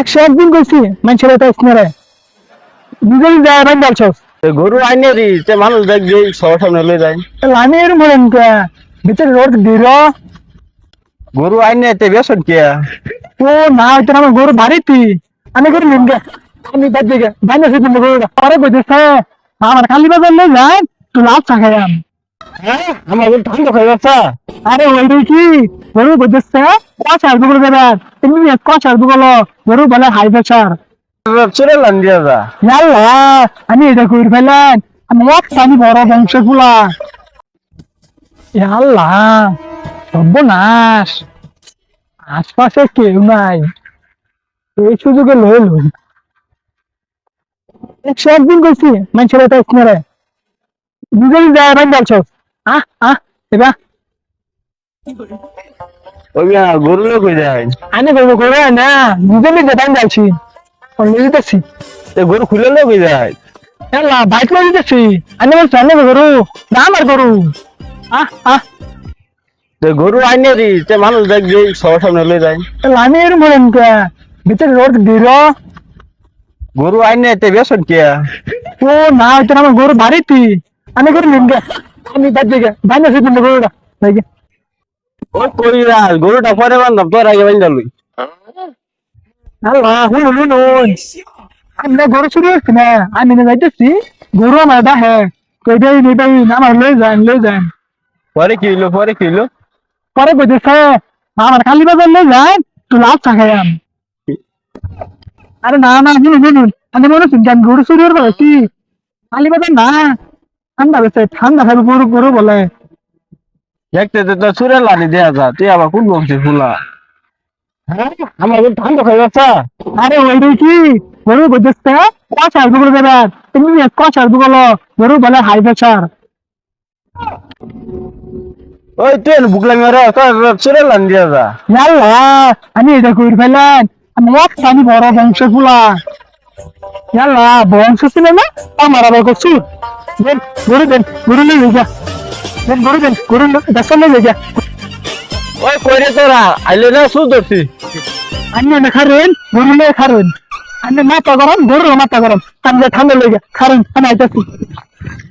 একশো একদিন কইছি মানুষের এটা স্নেরে নিজেই যায় বাইন ডালছস তো গরু আইনে দি তে মানুষ দেখবে সবার সামনে লয়ে যায়। আমি এর মরেন কে? ভিতরে রোড দির। গরু আইনে তে বেসন কে? ও না হইতো আমার গরু বাড়িতি আমি করে নিন গে। আমি বাদ দিকে বাইন তুমি গরুটা। পরে কইতেছে আমার খালি বাজার লই যায় তুই লাভ চাখাইয়াম হ্যাঁ গরু ঠান্ডা হয়ে যাচ্ছে আরে ওইটাই কি? গরু কইতেছে কচার দুগুলো দেবার তুমি কচার দুগুলো গরু বলে হাই প্রেশার আমি এটা করে ফেলেন। আমি এক আমি বড় বংশগুলা। ইয়াল্লা সর্বনাশ। আশপাশে কেউ নাই। এই সুযোগে লই। লই একশো একদিন কইছি মানুষের এটা স্নেরে নিজেই যায় বাইন ডালছ আহ আহ গরু লোক হয়ে যায়। করে না নিজে নিজে দেখছি তে গরু খুলে লোক হয়ে যায়। এলা বাইক লই দিতেছি আমি বলছি আমি গরু না আমার গরু আহ আহ। তো গরু আইনে দি তে মানুষ সবার সামনে যায়। এলা আমি এর মরেন কে। ভিতরে রোড দির গরু আইনে তে বেসন কে ও না হইতো আমার গরু বাড়িতি আমি করে নিন আমি বাদ দিকে বাইন আছে তুমি গরুটা ভাই গে ওই করি রাজ গরুটা পরে বান্ধব তোর আগে বান্ধা লই। আল্লাহ হুন হুন হুন আমি না গরু চুরি হচ্ছে না আমি না যাইতেছি গরু আমার ডাহে কইটাই নিবাই আমার লই যান লই যান। পরে কি হইল পরে কি হইল? পরে কইতেছে আমার খালি বাজার লই যান তুই লাভ চাখাইয়াম আরে না না শুনুন শুনুন। আমি মনে হচ্ছে আমি গরু চুরি করব কি খালি বাজার না। ঠান্ডা বেছে ঠান্ডা খাবে গরু গরু বলে। দেখতে তো চুরে লানি দেয়া যা তুই আবার কোন বংশে ফুলা হ্যাঁ আমার ঠান্ডা হয়ে যাচ্ছে আরে ওইটাই কি? গরু কইতেছে কচার দুগুলো দেবার তুমি কচার দুগুলো গরু বলে হাই প্রেশার ওই তুই বুকলামি রে চুরে লানি দেয়া যা। ইয়াল্লা আমি এটা করে ফেলেন আমি এক বড় বংশগুলা ইয়াল্লা বংশ ছিল না? আমার আবার দেন গরু দেন গরু নিয়ে যা। দেন গরু দেন গরু দেখো নিয়ে যা। ওই কইরে তোরা আইলে না সু ধরছি? আমি না খারেন গরু নিয়ে খারেন আমি মাথা গরম গরু মাথা গরম। আমি ঠান্ডা লেগে খারেন আমি আইতাছি।